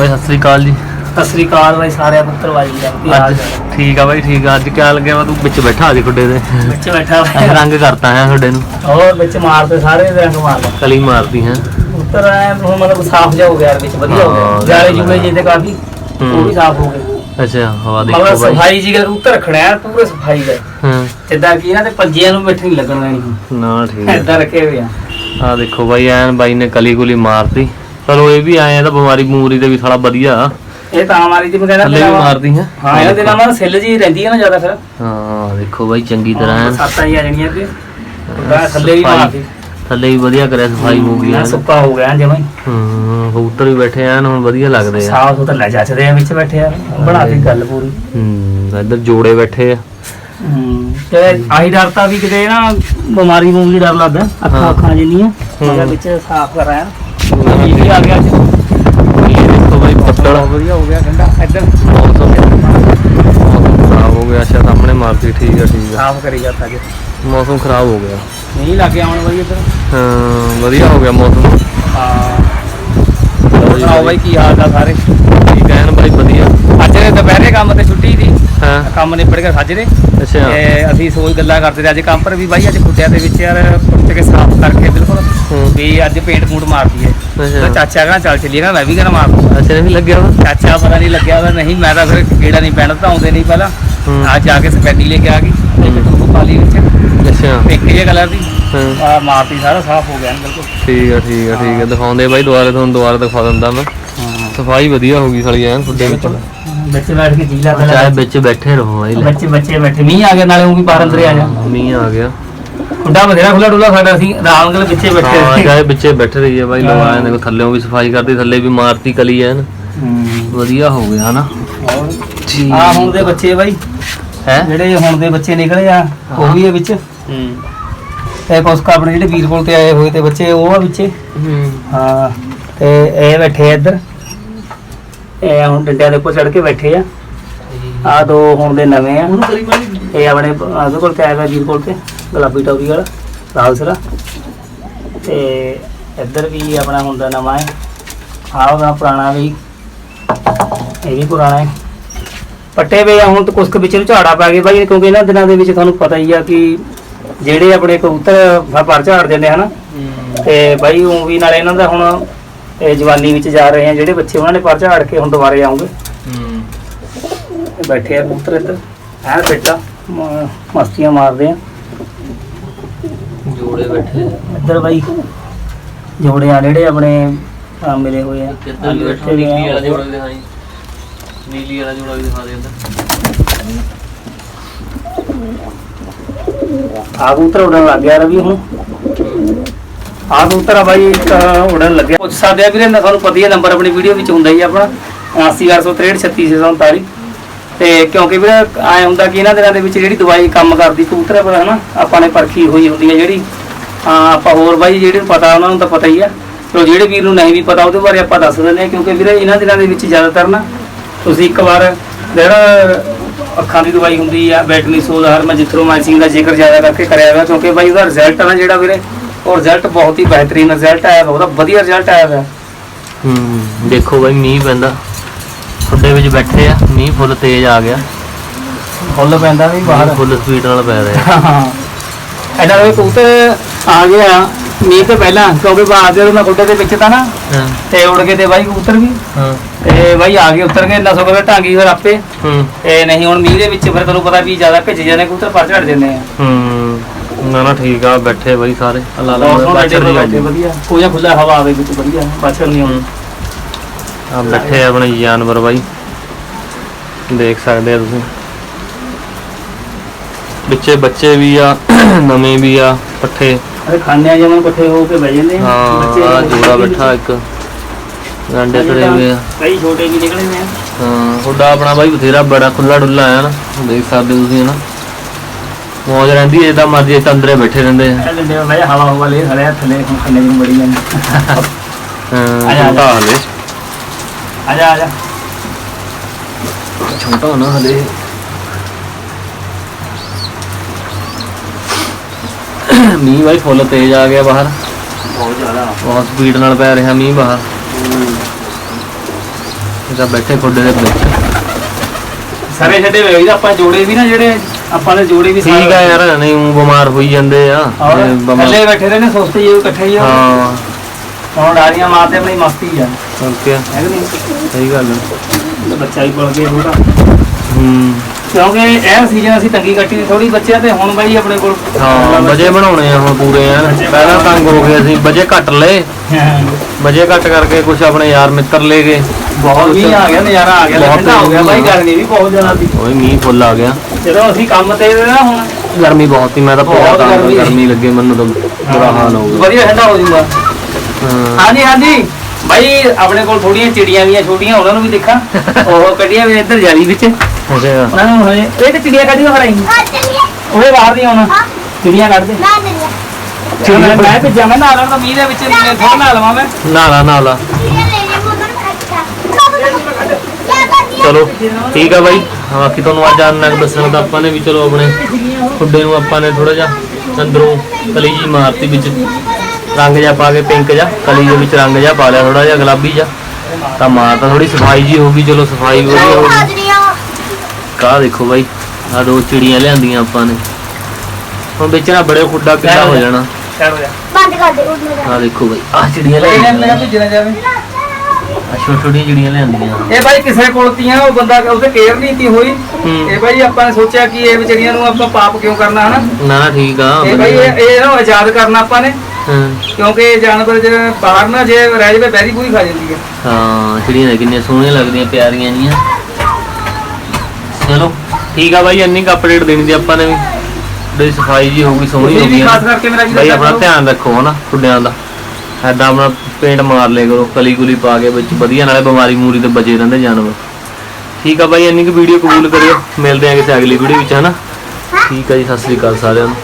ਬਾਈ ਸਤਿ ਸ੍ਰੀ ਅਕਾਲ ਜੀ। ਸਤਿ ਸ੍ਰੀ ਅਕਾਲ ਬਾਈ ਸਾਰਿਆਂ ਪੁੱਤਰ ਬਾਈ ਜੀ ਕੀ ਹਾਲ ਅੱਜ ਚਾਲ ਠੀਕ ਆ ਬਾਈ ਠੀਕ ਆ। ਅੱਜ ਕਿਆ ਲੱਗਿਆ ਵਾ? ਤੂੰ ਵਿੱਚ ਬੈਠਾ ਆ ਜੀ ਖੁੱਡੇ ਦੇ ਵਿੱਚ ਬੈਠਾ ਅੱਜ ਰੰਗ ਕਰਤਾ ਹੈ ਖੁੱਡੇ ਨੂੰ। ਹੋਰ ਵਿੱਚ ਮਾਰਦੇ ਸਾਰੇ ਰੰਗ ਮਾਰਦਾ। ਕਲੀ ਮਾਰਦੀ ਹੈ। ਉੱਤਰ ਆਇਆ ਹੁਣ ਮਤਲਬ ਸਾਫ਼ ਜਿਹਾ ਹੋ ਗਿਆ ਵਿੱਚ ਵਧੀਆ ਹੋ ਗਿਆ। ਜਾਲੇ ਜੁਲੇ ਜਿਹੇ ਤੇ ਕਾਫੀ। ਉਹ ਵੀ ਸਾਫ਼ ਹੋ ਗਏ। ਅੱਛਾ ਹਵਾ ਮਤਲਬ ਦੇਖੋ ਬਾਈ। ਸਫ਼ਾਈ ਜੀ ਉੱਤਰ ਰੱਖਣਾ ਹੈ ਪੂਰੇ ਸਫ਼ਾਈ ਦਾ। ਹਾਂ। ਜਿੱਦਾਂ ਕਿ ਇਹਨਾਂ ਦੇ ਪੰਜਿਆਂ ਨੂੰ ਮਿੱਠ ਨਹੀਂ ਲੱਗਣ ਦੇਣੀ ਨਾ ਠੀਕ ਆ। ਏਦਾਂ ਰੱਖੇ ਹੋਏ ਆ। ਆ ਦੇਖੋ ਬਾਈ ਐਨ ਬਾਈ ਨੇ ਕਲੀ ਕੁਲੀ ਮਾਰਤੀ। ਚਲੋ ਇਹ ਵੀ ਆਏ ਆ ਤਾਂ ਬਿਮਾਰੀ ਬਮੂਰੀ ਦੇ ਵੀ ਸਾਲਾ ਵਧੀਆ। ਇਹ ਤਾਂ ਮਾਰੀ ਜੀ ਮੈਂ ਕਹਿੰਦਾ ਥੱਲੇ ਵੀ ਤੇਰਾ- ਮਾਰਦੀ ਹੈ ਹਾਂ ਇਹਨਾਂ ਦੇ ਨਾਲ ਸੈੱਲ ਜੀ ਰਹਿੰਦੀ ਹੈ ਨਾ ਜ਼ਿਆਦਾ ਫਿਰ। ਹਾਂ ਦੇਖੋ ਬਾਈ ਚੰਗੀ ਤਰ੍ਹਾਂ। ਐਨ ਸੱਤਾਂ ਹੀ ਆ ਜਾਣੀਆਂ ਤੇ ਉਹਦਾ ਥੱਲੇ ਵੀ ਸਫਾਈ- ਮਾਰਦੀ। ਥੱਲੇ ਵੀ ਵਧੀਆ ਕਰਿਆ ਸਫ਼ਾਈ ਹੋ ਗਈ ਨਾ ਐਨ ਸੁੱਕਾ ਹੋ ਗਿਆ ਜਮਾਂ ਹੀ ਕਬੂਤਰ ਵੀ ਬੈਠੇ ਐਨ ਹੁਣ ਵਧੀਆ ਲੱਗਦੇ ਆ। ਸਾਫ਼ ਸੁਥਰਾ ਲੈ ਜਾਚਦੇ ਆ ਵਿੱਚ ਬੈਠੇ ਆ। ਬਣਾ ਕੇ ਗੱਲ ਪੂਰੀ। ਹੂੰ ਇੱਧਰ ਜੋੜੇ ਬੈਠੇ ਆ। ਤੇ ਆਹੀ ਡਰ ਤਾਂ ਵੀ ਕਿਤੇ ਨਾ ਬਿਮਾਰੀ ਨੂੰ ਵੀ ਡਰ ਲੱਗਦਾ ਅੱਖਾਂ ਹਾਂ। ਅੱਖਾਂ ਜਿੰਨੀਆਂ। ਮਗਰ ਵਿੱਚ ਸਾਫ਼ ਕਰ ਆ ਗਿਆ। ਇਹ ਦੇਖੋ ਬਾਈ ਬੱਦਲ ਵਧੀਆ ਹੋ ਗਿਆ ਠੰਡਾ ਇੱਧਰ। ਮੌਸਮ ਮੌਸਮ ਖਰਾਬ ਹੋ ਗਿਆ ਅੱਛਾ ਸਾਹਮਣੇ ਮਾਰਤੀ ਠੀਕ ਆ ਠੀਕ ਆ। ਸਾਫ਼ ਕਰੀ ਜਾਂਦਾ ਅੱਜ ਮੌਸਮ ਖਰਾਬ ਹੋ ਗਿਆ। ਨਹੀਂ ਲੱਗ ਹੁਣ ਬਾਈ ਇੱਧਰ ਹਾਂ ਵਧੀਆ ਹੋ ਗਿਆ ਮੌਸਮ। ਹਾਂ। ਸੁਣਾਓ ਬਾਈ ਕੀ ਹਾਲ ਦਾ ਸਾਰੇ? ਠੀਕ ਐਨ ਬਾਈ ਵਧੀਆ। ਅੱਜ ਦੇ ਦੁਪਹਿਰੇ ਕੰਮ ਤੇ ਛੁੱਟੀ ਸੀ। ਹਾਂ। ਕੰਮ ਨਿਬੜ ਗਿਆ ਸਾਜਰੇ। ਅੱਛਾ। ਤੇ ਅਸੀਂ ਸੋਚ ਗੱਲਾਂ ਕਰਦੇ ਤੇ ਅੱਜ ਕੰਮ ਪਰ ਵੀ ਬਾਈ ਅੱਜ ਖੁੱਟਿਆਂ ਦੇ ਵਿੱਚ ਯਾਰ ਕੁੱਟ ਕੇ ਸਾਫ਼ ਕਰਕੇ ਬਿਲਕੁਲ। ਵੀ ਅੱਜ ਪੇਂਟ ਪੂੰਟ ਮਾਰ ਦਈਏ। ਤੇ ਅੱਛਾ ਚਾਚਾ ਕਹਿੰਦਾ ਚੱਲ ਚੱਲੀਏ ਕਹਿੰਦਾ ਮੈਂ ਵੀ ਕਹਿੰਦਾ ਮਾਰ ਅੱਛਾ ਨਹੀਂ ਲੱਗਿਆ ਚਾਚਾ ਪਤਾ ਨਹੀਂ ਲੱਗਿਆ ਵਾ ਨਹੀਂ ਮੈਂ ਤਾਂ ਫਿਰ ਕੀੜਾ ਨਹੀਂ ਪੈਣਾ ਤਾਂ ਆਉਂਦੇ ਨਹੀਂ ਪਹਿਲਾਂ। ਅੱਜ ਜਾ ਕੇ ਸਪੈਡੀ ਲੈ ਕੇ ਆ ਗਈ। ਇੱਕ ਟੂਬ ਪਾਲੀ ਵਿੱਚ। ਅੱਛਾ। ਪਿੰਕ ਜਿਹੇ ਕਲਰ ਦੀ। ਹਾਂ। ਆ ਮਾਰਤੀ ਸਾਰਾ ਸਾਫ਼ ਹੋ ਗਿਆ ਬਿਲਕੁਲ। ਠੀਕ ਆ ਠੀਕ ਆ ਠੀਕ ਆ। ਦਿਖਾਉਂਦੇ ਬਾਈ ਦੁਬਾਰਾ ਤੁਹਾਨੂੰ ਦੁਬਾਰਾ ਦਿਖਾ ਦਿੰਦਾ ਮੈਂ। ਸਫ਼ਾਈ ਵਧੀਆ ਹੋ ਗਈ ਸਾਲੀ ਐਨ ਫੁੱਡੇ ਵਿੱਚ। ਬੱਚੇ ਬੈਠ ਕੇ ਜੀ ਲੱਗਦਾ ਚਾਹੇ ਵਿੱਚ ਬੈਠੇ ਰਹੋ ਲੈ। ਬੱਚੇ ਬੱਚੇ ਬੈਠੇ। ਮੀਂਹ ਆ ਗਿਆ ਨਾਲੇ ਉਹ ਵੀ ਬਾਹਰ ਅੰਦਰ ਆ ਜਾ। ਮੀਂਹ ਆ ਗਿਆ। ਖੁੱਡਾ ਬਥੇਰਾ ਖੁੱਲਾ ਡੁੱਲਾ ਸਾਡਾ ਸੀ ਆਰਾਮ ਨਾਲ ਪਿੱਛੇ ਬੈਠੇ ਹਾਂ ਚਾਹੇ ਵਿੱਚੇ ਬੈਠੇ ਰਹੀਏ ਬਾਈ ਲੋਕ ਹਾਂ। ਆਏ ਦੇਖੋ ਥੱਲੇੋਂ ਵੀ ਸਫ਼ਾਈ ਕਰਦੀ ਥੱਲੇ ਵੀ ਮਾਰਤੀ ਕਲੀ ਐਨ। ਵਧੀਆ ਹੋ ਗਿਆ ਹਨਾ ਠੀਕ ਆ ਹੁਣ ਦੇ ਬੱਚੇ ਬਾਈ। ਹੈ? ਜਿਹੜੇ ਹੁਣ ਦੇ ਬੱਚੇ ਨਿਕਲੇ ਆ ਉਹ ਵੀ ਆ ਵਿੱਚ। ਹੂੰ। ਤੇ ਕੁਛ ਕੁ ਆਪਣੇ ਜਿਹੜੇ ਵੀਰ ਕੋਲ ਤੇ ਆਏ ਹੋਏ ਤੇ ਬੱਚੇ ਉਹ ਆ ਵਿੱਚੇ। ਹੂੰ। ਹਾਂ ਤੇ ਇਹ ਬੈਠੇ ਆ ਇੱਧਰ। ਇਹ ਹੁਣ ਡੰਡਿਆਂ ਦੇ ਉੱਪਰ ਚੜ ਕੇ ਬੈਠੇ ਆ। ਆ ਦੋ ਹੁਣ ਦੇ ਨਵੇਂ ਆ। ਇਹ ਆਪਣੇ ਆਦੇ ਕੋਲ ਤੇ ਆਇਆ ਕੋਲ ਤੇ ਗੁਲਾਬੀ ਟੋਪੀ ਵਾਲਾ ਲਾਲ ਸਰਾ। ਤੇ ਇੱਧਰ ਵੀ ਆਪਣਾ ਹੁਣ ਦਾ ਨਵਾਂ ਹੈ। ਆਹ ਉਹਦਾ ਪੁਰਾਣਾ ਵੀ ਇਹ ਵੀ ਪੁਰਾਣਾ ਹੈ। ਪੱਟੇ ਵੇ ਆ ਹੁਣ ਤਾਂ ਕੁਛ ਕੁ ਵਿੱਚ ਨੂੰ ਝਾੜਾ ਪੈ ਗਏ ਬਾਈ ਕਿਉਂਕਿ ਇਹਨਾਂ ਦਿਨਾਂ ਦੇ ਵਿੱਚ ਤੁਹਾਨੂੰ ਪਤਾ ਹੀ ਆ ਕਿ ਜਿਹੜੇ ਆਪਣੇ ਕਬੂਤਰ ਫ- ਪਰ ਝਾੜ ਦਿੰਦੇ ਹਨ। ਤੇ ਬਾਈ ਉਹ ਵੀ ਨਾਲ ਇਹਨਾਂ ਦਾ ਹੁਣ ਇਹ ਜਵਾਨੀ ਵਿੱਚ ਜਾ ਰਹੇ ਆ ਜਿਹੜੇ ਬੱਚੇ ਉਹਨਾਂ ਨੇ ਪਰ ਝਾੜ ਕੇ ਹੁਣ ਦੁਬਾਰੇ ਆਉਂਗੇ। ਹੂੰ। ਬੈਠੇ ਆ ਕਬੂਤਰ ਇੱਧਰ। ਐਨ ਬੇਟਾ ਮਸਤੀਆਂ ਮਾਰਦੇ ਆ। ਜੋੜੇ ਬੈਠੇ ਇੱਧਰ ਬਾਈ ਜੋੜੇ ਆ ਜਿਹੜੇ ਆਪਣੇ ਆ ਮਿਲੇ ਹੋਏ ਆ। ਕਿੱਧਰ ਬੈਠਾ। ਨੀਲੀ ਵਾਲਾ ਜੋੜਾ ਵੀ ਦਿਖਾਈ ਨੀਲੀ ਵਾਲਾ ਜੋੜਾ ਵੀ ਦਿਖਾ ਦੇ ਅੰਦਰ ਆ ਕਬੂਤਰ ਉਡਣ ਲੱਗ ਗਿਆ ਰਵੀ ਹੁਣ। ਆਹ ਕਬੂਤਰ ਬਾਈ ਇੱਕ ਲੱਗਿਆ। ਪੁੱਛ ਸਕਦੇ ਆ ਵੀਰੇ ਨਾ ਤੁਹਾਨੂੰ ਪਤਾ ਹੀ ਹੈ ਨੰਬਰ ਆਪਣੀ ਵੀਡੀਓ ਵਿੱਚ ਹੁੰਦਾ ਹੀ ਆ ਆਪਣਾ। 80863363639 ਤੇ ਕਿਉਂਕਿ ਵੀਰੇ, ਐ ਹੁੰਦਾ ਕਿ ਇਹਨਾਂ ਦਿਨਾਂ ਦੇ ਵਿੱਚ ਜਿਹੜੀ ਦਵਾਈ ਕੰਮ ਕਰਦੀ ਕਬੂਤਰ ਪਰ ਹਨਾ, ਆਪਾਂ ਨੇ ਪਰਖੀ ਹੋਈ ਹੁੰਦੀ ਹੈ ਜਿਹੜੀ। ਆਪਾਂ ਹੋਰ ਬਾਈ ਜਿਹੜੇ ਨੂੰ ਪਤਾ, ਉਹਨਾਂ ਨੂੰ ਤਾਂ ਪਤਾ ਹੀ ਆ। ਚਲੋ, ਜਿਹੜੇ ਵੀਰ ਨੂੰ ਨਹੀਂ ਵੀ ਪਤਾ, ਉਹਦੇ ਬਾਰੇ ਆਪਾਂ ਦੱਸ ਦਿੰਦੇ ਹਾਂ ਕਿਉਂਕਿ ਵੀਰੇ ਇਹਨਾਂ ਦਿਨਾਂ ਦੇ ਵਿੱਚ ਜ਼ਿਆਦਾਤਰ ਨਾ ਤੁਸੀਂ ਇੱਕ ਵਾਰ ਜਿਹੜਾ ਅੱਖਾਂ ਦੀ ਦਵਾਈ ਹੁੰਦੀ ਆ ਬੈਟਨੀ ਸੋਲਰ ਮੈਂ ਜਿਥਰੋਮਾਈਸਿਨ ਦਾ ਜ਼ਿਕਰ ਜ਼ਿਆਦਾ ਕਰਕੇ ਕਰਿਆ ਹੋਇਆ ਕਿਉਂਕਿ ਬਾਈ ਉਹਦਾ ਰਿਜ਼ਲਟ ਆ ਨਾ ਜਿਹੜਾ ਵੀਰੇ ਉਹ ਰਿਜ਼ਲਟ ਬਹੁਤ ਹੀ ਬਿਹਤਰੀਨ ਰਿਜ਼ਲਟ ਆਇਆ ਵਾ, ਉਹਦਾ ਵਧੀਆ ਰਿਜ਼ਲਟ ਆਇਆ ਹੋਇਆ ਹੂੰ ਦੇਖੋ ਬਾਈ ਮੀਂਹ ਪੈਂਦਾ। ਫੁੱਡੇ ਵਿੱਚ ਬੈਠੇ ਆ ਮੀਂਹ ਫੁੱਲ ਤੇਜ਼ ਆ ਗਿਆ। ਫੁੱਲ ਪੈਂਦਾ ਵੀ ਬਾਹਰ। ਫੁੱਲ ਸਪੀਡ ਨਾਲ ਪੈ ਰਿਹਾ। ਹਾਂ ਐਡਾ ਵੀ ਕਬੂਤਰ ਆ ਗਿਆ ਮੀਂਹ ਤੋਂ ਪਹਿਲਾਂ ਕਿਉਂਕਿ ਬਾਹਰ ਦੇ ਮੈਂ ਖੁੱਡੇ ਦੇ ਵਿੱਚ ਤਾਂ ਨਾ ਹਾਂ। ਤੇ ਉੜ ਕੇ ਤੇ ਬਾਈ ਕਬੂਤਰ ਵੀ। ਹਾਂ। ਤੇ ਬਾਈ ਆ ਗਏ ਉੱਤਰ ਕੇ ਨਾ ਸੋ ਕੇ ਢਾਂਗੀ ਫਿਰ ਆਪੇ। ਹੂੰ। ਤੇ ਨਹੀਂ ਹੁਣ ਮੀਂਹ ਦੇ ਵਿੱਚ ਫਿਰ ਤੁਹਾਨੂੰ ਪਤਾ ਵੀ ਜ਼ਿਆਦਾ ਭਿੱਜ ਜਾਂਦੇ ਕਬੂਤਰ ਪਰ ਝੜ ਜਾਂਦੇ ਆ। ਹੂੰ। ਨਾ ਨਾ ਠੀਕ ਆ ਬੈਠੇ ਬਾਈ ਸਾਰੇ। ਅੱਲਾ ਦੀ ਬੈਠੇ ਵਧੀਆ। ਕੋਈ ਖੁੱਲਾ ਹਵਾ ਆਵੇ ਵਿੱਚ ਵਧੀਆ। ਬਾਛੜ ਨਹੀਂ ਆਉਂਦੀ ਆ ਬੈਠੇ ਆਪਣੇ ਜਾਨਵਰ ਬਾਈ। ਦੇਖ ਸਕਦੇ ਆ ਤੁਸੀਂ। ਵਿੱਚੇ ਬੱਚੇ ਵੀ ਆ ਨਵੇਂ ਵੀ ਆ ਪੱਠੇ। ਅਰੇ ਜਿਵੇਂ ਇਕੱਠੇ ਹੋ ਕੇ ਬਹਿ ਜਾਂਦੇ ਆ। ਹਾਂ ਆ ਜੋੜਾ ਬੈਠਾ ਇੱਕ। ਗਾਂਡੇ ਖੜੇ ਹੋਏ ਆ। ਕਈ ਛੋਟੇ ਵੀ ਨਿਕਲੇ ਨੇ। ਹਾਂ ਤੁਹਾਡਾ ਆਪਣਾ ਬਾਈ ਬਥੇਰਾ ਬੜਾ ਖੁੱਲਾ ਡੁੱਲਾ ਆ ਨਾ। ਦੇਖ ਸਕਦੇ ਤੁਸੀਂ ਨਾ ਮੌਜ ਰਹਿੰਦੀ ਹੈ ਤਾਂ ਮਰਜ਼ੀ ਅੰਦਰੇ ਬੈਠੇ ਰਹਿੰਦੇ ਆ। ਇਹ ਲੈਂਦੇ ਮੈਂ ਹਵਾ ਹਵਾ ਲੈ ਹਰਿਆ ਥੱਲੇ ਹੁਣ ਖਾਣੇ ਨੂੰ ਬੜੀ ਜਾਂਦੀ। ਹਾਂ ਆ ਜਾ, ਆ ਛੋਟਾ ਹਲੇ। ਆ ਜਾ ਆ ਜਾ ਛੋਟਾ ਨਾ ਹਲੇ। ਮੀਂਹ ਬਾਈ ਫੁੱਲ ਤੇਜ਼ ਆ ਗਿਆ ਬਾਹਰ। ਬਹੁਤ ਜ਼ਿਆਦਾ। ਬਹੁਤ ਸਪੀਡ ਨਾਲ ਪੈ ਰਿਹਾ ਮੀਂਹ ਬਾਹਰ। ਇਹ ਤਾਂ ਬੈਠੇ ਖੁੱਡੇ ਦੇ ਵਿੱਚ। ਸਾਰੇ ਛੱਡੇ ਹੋਏ ਇਹਦਾ ਆਪਾਂ ਜੋੜੇ ਵੀ ਨਾ ਜਿਹੜੇ ਆਪਾਂ ਨੇ ਜੋੜੇ ਵੀ ਠੀਕ ਆ ਯਾਰ ਨਹੀਂ ਊਂ ਬਿਮਾਰ ਹੋਈ ਜਾਂਦੇ ਆ। ਇਹ ਬਿਮਾਰ- ਥੱਲੇ ਬੈਠੇ ਰਹੇ ਨੇ ਸੁਸਤ ਜਿਹੇ ਇਕੱਠੇ ਹੀ ਹੋ ਹਾਂ। ਹੁਣ ਡਾਰੀਆਂ ਮਾਰਦੇ ਆਪਣੀ ਮਸਤੀ ਆ। ਓਕੇ ਹੈ ਕਿ ਨਹੀਂ? ਸਹੀ ਗੱਲ ਆ। ਬੱਚਾ ਹੀ ਪੜ ਗਿਆ ਹੂੰ। ਕਿਉਂਕਿ ਇਹ ਸੀਜ਼ਨ ਅਸੀਂ ਤੰਗੀ ਕੱਟੀ ਥੋੜੀ ਬੱਚਿਆਂ ਤੇ ਹੁਣ ਬਾਈ ਆਪਣੇ ਕੋਲ ਹਾਂ ਵਜੇ ਬਣਾਉਣੇ ਆ ਹੁਣ ਪੂਰੇ ਆ ਪਹਿਲਾਂ ਤੰਗ ਹੋ ਗਏ ਅਸੀਂ ਵਜੇ ਘੱਟ ਲਏ। ਵਜੇ ਘੱਟ ਕਰਕੇ ਕੁਝ ਆਪਣੇ ਯਾਰ ਮਿੱਤਰ ਲੈ ਗਏ। ਬਹੁਤ ਵੀ ਆ ਗਿਆ ਨਜ਼ਾਰਾ ਆ ਗਿਆ ਬਹੁਤ ਠੰਡਾ ਹੋ ਗਿਆ। ਬਾਈ ਗਰਮੀ ਵੀ ਬਹੁਤ ਜ਼ਿਆਦਾ ਸੀ। ਓਏ ਮੀਂਹ ਫੁੱਲ ਆ ਗਿਆ। ਜਦੋਂ ਅਸੀਂ ਕੰਮ ਤੇ ਨਾ ਹੁਣ। ਗਰਮੀ ਬਹੁਤ ਸੀ ਮੈਂ ਤਾਂ ਬਹੁਤ ਗਰਮੀ। ਲੱਗੇ ਮੈਨੂੰ ਤਾਂ ਬੁਰਾ ਹਾਲ ਹੋ ਗਿਆ। ਵਧੀਆ ਠੰਡਾ ਹੋ ਜਾਊਗਾ। ਹਾਂ। ਹਾਂਜੀ ਹਾਂਜੀ। ਬਾਈ ਆਪਣੇ ਕੋਲ ਥੋੜੀਆਂ ਚਿੜੀਆਂ ਵੀ ਆ ਛੋਟੀਆਂ ਉਹਨਾਂ ਨੂੰ ਵੀ ਦੇਖਾਂ। ਉਹ ਕੱਢੀਆਂ ਵੀ ਇੱਧਰ ਜਾਲੀ ਵਿੱਚ। ਅੱਛਾ ਉਹਨਾਂ ਨੂੰ ਇਹ ਤੇ ਚਿੜੀਆਂ ਕੱਢੀਆਂ ਫੜਾਈ। ਉਹ ਬਾਹਰ ਦੀਆਂ ਹੁਣ। ਚਿੜੀਆਂ ਕੱਢ ਦੇ ਚਿੜੀਆਂ ਮੈਂ ਭੇਜਾਂ ਮੈਂ ਨਾਲ ਤਾਂ ਮੀਂਹ ਦੇ ਵਿੱਚ ਮੈਂ ਥੋੜਾ ਨਾਲ ਲਵਾਂ ਮੈਂ। ਨਾਲਾ ਨਾਲਾ ਚਲੋ ਠੀਕ ਆ ਬਾਈ। ਹਾਂ ਬਾਕੀ ਤੁਹਾਨੂੰ ਅੱਜ ਆਨ ਨਾਲ ਦੱਸਣਾ ਤਾਂ ਆਪਾਂ ਨੇ ਵੀ ਚਲੋ ਆਪਣੇ ਖੁੱਡੇ ਨੂੰ ਆਪਾਂ ਨੇ ਥੋੜਾ ਜਿਹਾ ਅੰਦਰੋਂ ਕਲੀ ਜੀ ਮਾਰਤੀ ਵਿੱਚ। ਰੰਗ ਜਿਹਾ ਪਾ ਕੇ ਪਿੰਕ ਜਿਹਾ ਕਲੀ ਦੇ ਵਿੱਚ ਰੰਗ ਜਿਹਾ ਪਾ ਲਿਆ ਥੋੜਾ ਜਿਹਾ ਗੁਲਾਬੀ ਜਿਹਾ। ਤਾਂ ਮਾਰਤਾ ਥੋੜੀ ਸਫ਼ਾਈ ਜੀ ਹੋ ਗਈ ਚਲੋ ਸਫ਼ਾਈ ਵਧੀਆ ਹੋ ਗਈ ਕਾ ਦੇਖੋ ਬਾਈ ਆ ਦੋ ਚਿੜੀਆਂ ਲਿਆਂਦੀਆਂ ਆਪਾਂ ਨੇ। ਹੁਣ ਵੇਚਣਾ ਬੜੇ ਖੁੱਡਾ ਕਿੱਡਾ ਹੋ ਜਾਣਾ। ਚੱਲ ਹੋ ਜਾ। ਬੰਦ ਕਰ ਦੇ ਉੱਡ ਆ ਦੇਖੋ ਬਾਈ ਆ ਚਿੜੀਆਂ ਲੈ ਲੈ ਲਿਆਂਦੀਆਂ ਭੇਜਣਾ ਜਾਵੇ ਛੋਟੀਆਂ ਚਿੜੀਆਂ ਲਿਆਂਦੀਆਂ। ਇਹ ਬਾਈ ਕਿਸੇ ਕੋਲ ਤੀਆਂ ਉਹ ਬੰਦਾ ਉਹਦੇ ਕੇਅਰ ਨਹੀਂ ਤੀ ਹੋਈ। ਇਹ ਬਾਈ ਆਪਾਂ ਨੇ ਸੋਚਿਆ ਕਿ ਇਹ ਵਿਚਾਰੀਆਂ ਨੂੰ ਆਪਾਂ ਪਾਪ ਕਿਉਂ ਕਰਨਾ ਹਨਾ? ਨਾ ਨਾ ਠੀਕ ਆ ਇਹ ਬਾਈ ਇਹ ਇਹ ਨਾ ਆਜ਼ਾਦ ਕਰਨਾ ਆਪਾਂ ਨੇ। ਹਾਂ। ਕਿਉਂਕਿ ਇਹ ਜਾਨਵਰ ਜੇ ਬਾਹਰ ਨਾ ਜੇ ਰਹਿ ਜਾਵੇ ਬੈਰੀ ਪੂਰੀ ਖਾ ਜਾਂਦੀ ਹੈ। ਹਾਂ ਚਿੜੀਆਂ ਤਾਂ ਕਿੰਨੀਆਂ ਸੋਹਣੀਆਂ ਲੱਗਦੀਆਂ ਪਿਆਰੀਆਂ ਜੀਆਂ ਚਲੋ ਠੀਕ ਆ ਬਾਈ ਇੰਨੀ ਕੁ ਅਪਡੇਟ ਦੇਣੀ ਦੀ ਆਪਾਂ ਨੇ ਵੀ। ਬੜੀ ਸਫ਼ਾਈ ਜੀ ਹੋਊਗੀ ਸੋਹਣੀ ਤੁਸੀਂ ਵੀ ਹੋਊਗੀ ਖਾਸ ਕਰਕੇ ਮੇਰਾ ਬਾਈ ਵੀਰ ਆਪਣਾ ਧਿਆਨ ਰੱਖੋ ਹਨਾ ਖੁੱਡਿਆਂ ਦਾ। ਐਦਾਂ ਆਪਣਾ ਪੇਂਟ ਮਾਰ ਲਿਆ ਕਰੋ, ਕਲੀ ਗੁਲੀ ਪਾ ਕੇ ਵਿੱਚ ਵਧੀਆ, ਨਾਲੇ ਬਿਮਾਰੀ ਮੂਰੀ ਤੋਂ ਬਚੇ ਰਹਿੰਦੇ ਜਾਨਵਰ। ਠੀਕ ਆ ਬਾਈ, ਇੰਨੀ ਕੁ ਵੀਡੀਓ ਕਬੂਲ ਕਰਿਓ। ਮਿਲਦੇ ਆ ਕਿਸੇ ਅਗਲੀ ਵੀਡੀਓ ਵਿੱਚ, ਹਨਾ? ਠੀਕ ਆ ਜੀ, ਸਤਿ ਸ੍ਰੀ ਅਕਾਲ ਸਾਰਿਆਂ ਨੂੰ।